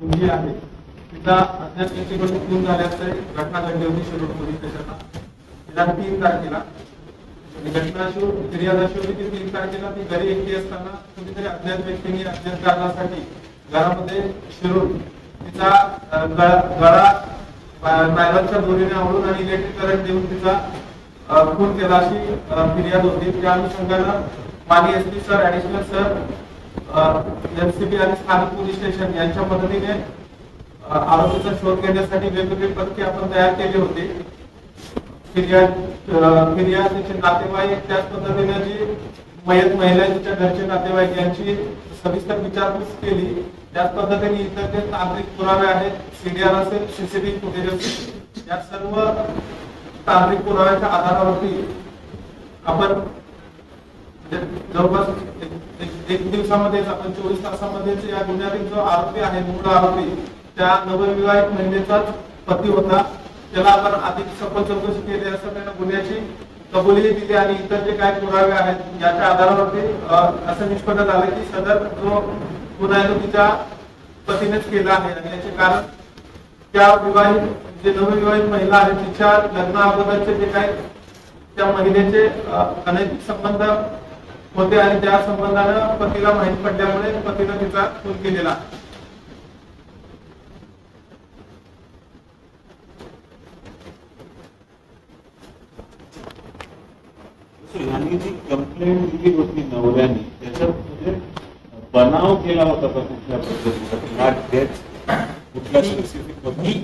मुलगी आहे तिचा अज्ञात व्यक्तीकडून खून झाल्याचं घटना घडली होती पोलीस स्टेशनला तिला तीन तारखेला घटना फिर्याद अशी होती की तीन तारखेला ती घरी एकटी असताना कुठेतरी अज्ञात व्यक्तीने अज्ञात कारणासाठी घरामध्ये शिरून तिचा अ, गळा नायलॉनच्या दोरीने आवडून आणि इलेक्ट्रिक करंट देऊन तिचा खून केला अशी फिर्याद होती. त्या अनुषंगानं माननीय S P sir additional sir NCB आणि स्थानिक पोलीस स्टेशन यांच्या मदतीने आरोपीचा शोध घेण्यासाठी वेगवेगळे पथके आपण तयार केले होते. फिर्याद फिर्यादीचे नातेवाईक त्याच पद्धतीने जी मयत महिला तिच्या घरचे नातेवाईक यांची सविस्तर विचारपूस केली. त्याच पद्धतीने इतर जे तांत्रिक पुरावे आहेत सीडीआर असेल सीसीटीव्ही फुटेज असेल या सर्व तांत्रिक पुराव्याच्या आधारावरती आपण जवळपास एक- दिवसामध्येच आपण चोवीस तासामध्येच या गुन्ह्यातील जो आरोपी आहे मूळ आरोपी त्या नवविवाहित महिलेचाच पती होता. त्याला आपण अधिक सखोल चौकशी केली असं त्यांना गुन्ह्याची कबुलीही दिली आणि इतर जे काही पुरावे आहेत याच्या आधारावरती असं निष्पन्न झालं की सदर जो गुन्हा तो तिच्या पतीनेच केला आहे आणि याचे कारण त्या विवाहित जे नवविवाहित महिला आहे तिच्या लग्ना अगोदरचे जे काही त्या महिलेचे अनैतिक संबंध होते आणि त्या संबंधानं पतीला माहीत पडल्यामुळे पतीनं तिचा खून केलेला. यांनी जी कंप्लेंट दिली होती नवऱ्याने त्याच्यात म्हणजे बनाव केला होता का कुठल्या पद्धतीचा? कुठल्या स्पेसिफिक उद्देश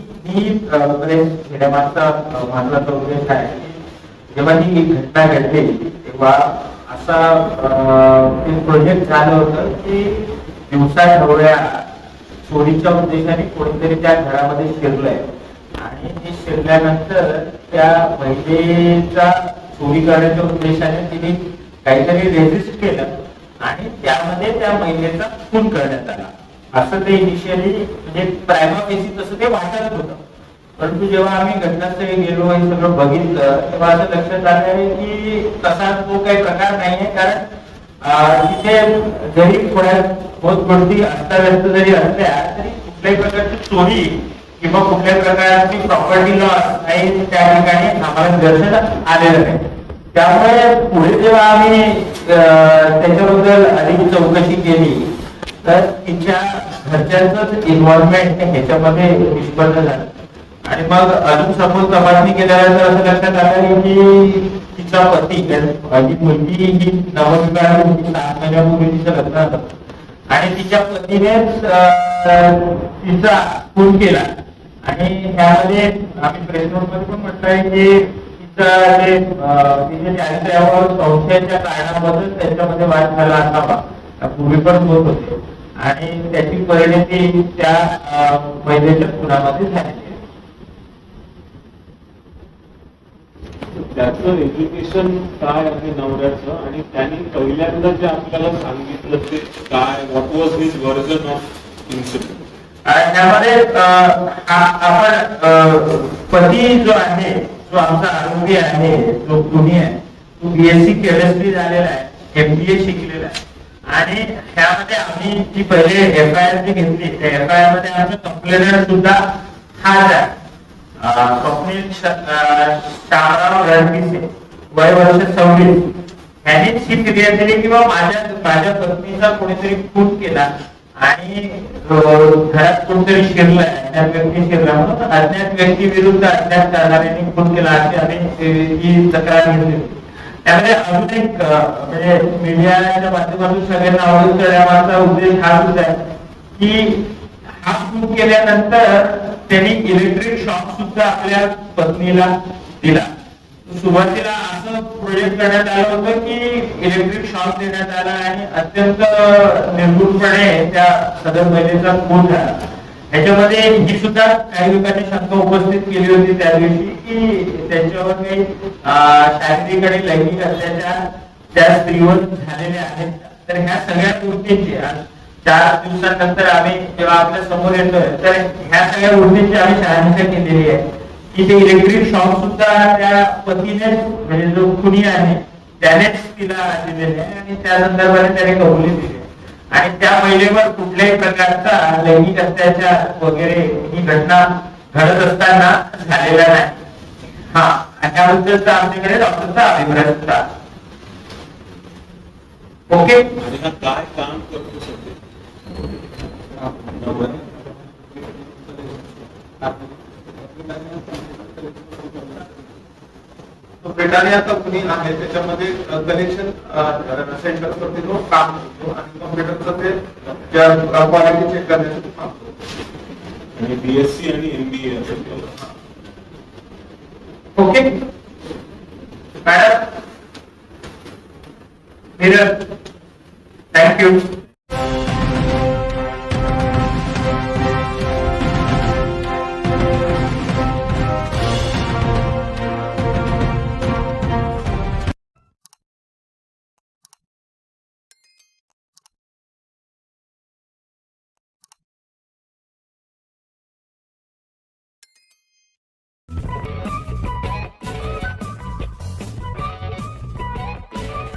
आहे जेव्हा ही घटना घडली तेव्हा असा प्रोजेक्ट झालं होतं की दिवसा ढवळ्या चोरीच्या उद्देशाने कोणीतरी त्या घरामध्ये शिरलंय. आणि ते शिरल्यानंतर त्या महिलेचा चोरी करण्याच्या उद्देशाने तिने काहीतरी रेजिस्ट केलं. आणि त्यामध्ये त्या महिलेचा खून करण्यात आला. असं ते इनिशियली म्हणजे प्रायमा बेसिस तसं ते वाटत होतं. परंतु जेव्हा आम्ही घटनास्थळी गेलो हे सगळं बघितलं तेव्हा असं लक्षात आलं आहे की तसा तो काही प्रकार नाहीये. कारण तिथे जरी थोड्या बहुत गोष्टी अस्ताव्यस्त जरी असल्या तरी कुठल्याही प्रकारची चोरी किंवा कुठल्याही प्रकारची प्रॉपर्टी लॉस काही त्या ठिकाणी आम्हाला दर्शन आलेलं नाही. त्यामुळे पुढे जेव्हा आम्ही अं, त्याच्याबद्दल अधिक चौकशी केली तर तिच्या घरच्यांच इन्व्हॉल्वमेंट ह्याच्यामध्ये निष्पन्न झालं. आणि मग अजून सपोज तपासणी केल्यानंतर असं लक्षात आलं की तिचा पती माझी मुलगी ही नवविवाह मुलगी सहा महिन्यापूर्वी तिचं लग्न होतं आणि तिच्या पतीनेच तिचा खून केला. आणि त्यामध्ये आम्ही प्रेस मध्ये पण म्हटलंय की जे आहे त्यावर संशयाच्या कारणाबद्दल त्याच्यामध्ये वाद झाला असावा. पूर्वी पण होत होते. आणि त्याची परिणती त्या महिलेच्या खुनामध्ये आहे. त्याचं एज्युकेशन काय आहे नवऱ्याचं? आणि त्यांनी पहिल्यांदा जे आपल्याला सांगितलं ते काय? What was his version of incident त्यामध्ये आपण पती जो आहे जो आमचा आरोग्य आहे जो कुणी आहे तो बीएससी केमिस्ट्री झालेला आहे एमबीए शिकलेला आहे. आणि त्यामध्ये आम्ही जी पहिले एफ आय आर जी घेतली त्या एफ आय आरमध्ये आमचा कंप्लेनर सुद्धा हाच आहे. अं, स्वप्नील शामराव रणपिसे वय वर्ष सव्वीस. ह्यांनीच ही फिर्याद दिली किंवा माझ्या माझ्या पत्नीचा कोणीतरी खून केला. आणि घरात कोणतरी शिरलं अज्ञात व्यक्ती शिरला म्हणून अज्ञात व्यक्ती विरुद्ध अज्ञात करणाऱ्यांनी खून केला अशी आम्ही ही तक्रार घेतली त्यामुळे अजून एक म्हणजे मीडियाच्या माध्यमातून सगळ्यांना अवगत करण्यामागचा उद्देश हा होता की हा खून केल्यानंतर त्यांनी इलेक्ट्रिक शॉक सुद्धा आपल्या पत्नीला दिला. सुरुवातीला असं प्रोजेक्ट करण्यात आलं होतं की इलेक्ट्रिक शॉक देण्यात आला आणि अत्यंत निर्गुणपणे त्या सदर महिलेचा खून झाला. ह्याच्यामध्ये ही सुद्धा काही लोकांनी शंका उपस्थित केली होती त्या दिवशी की त्यांच्यावर काही शारीरिक आणि लैंगिक असल्याच्या त्या स्त्रीवर झालेल्या आहेत तर ह्या सगळ्या गोष्टींची चार दिवसानंतर आम्ही जेव्हा आपल्यासमोर येतोय तर ह्या सगळ्या गोष्टींची आम्ही शहानिशा केलेली आहे. की ते इलेक्ट्रिक शॉक सुद्धा त्या पतीनेच म्हणजे जो खुनी आहे त्यानेच तिला दिलेले आहे आणि त्या संदर्भाने त्याने कबुली दिली. आणि त्या महिलेवर कुठल्याही प्रकारचा लैंगिक अत्याचार वगैरे ही घटना घडत असताना झालेला नाही. हा आणि त्याबद्दलचा आमच्याकडे डॉक्टरचा अभिप्राय सुद्धा ओके? हा काय काम करतो सध्या? नवरा? तो ब्रिटानियाचा कुणी आहे त्याच्यामध्ये कलेक्शन सेंटरवरती तो काम करतो आणि कम्प्युटरचं ते क्वालिटी चेक करण्यासाठी काम करतो. आणि बीएससी आणि एमबीए ओके मॅडम मिरर